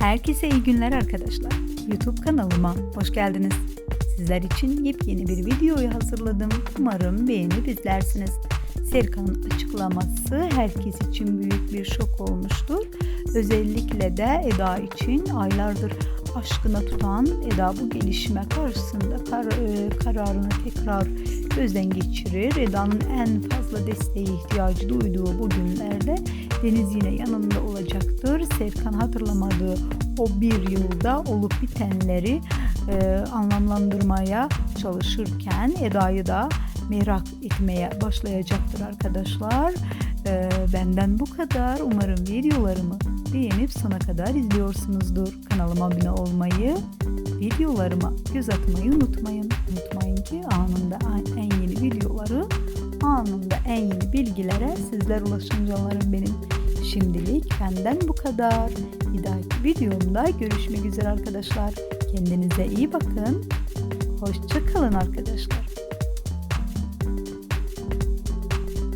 Herkese iyi günler arkadaşlar. YouTube kanalıma hoş geldiniz. Sizler için yepyeni bir videoyu hazırladım. Umarım beğenip izlersiniz. Serkan'ın açıklaması herkes için büyük bir şok olmuştur. Özellikle de Eda için aylardır aşkına tutan Eda bu gelişme karşısında kar, e, kararını tekrar gözden geçirir. Eda'nın en fazla desteğe ihtiyacı duyduğu bu günlerde Deniz yine yanında. Serkan hatırlamadığı o bir yılda olup bitenleri e, anlamlandırmaya çalışırken Eda'yı da merak etmeye başlayacaktır arkadaşlar. E, benden bu kadar. Umarım videolarımı beğenip sona kadar izliyorsunuzdur. Kanalıma abone olmayı, videolarıma göz atmayı unutmayın. Unutmayın ki anında en yeni videoları anında en yeni bilgilere sizler ulaşın canlarım benim. Şimdilik benden bu kadar. Bir dahaki videomda görüşmek üzere arkadaşlar. Kendinize iyi bakın. Hoşça kalın arkadaşlar.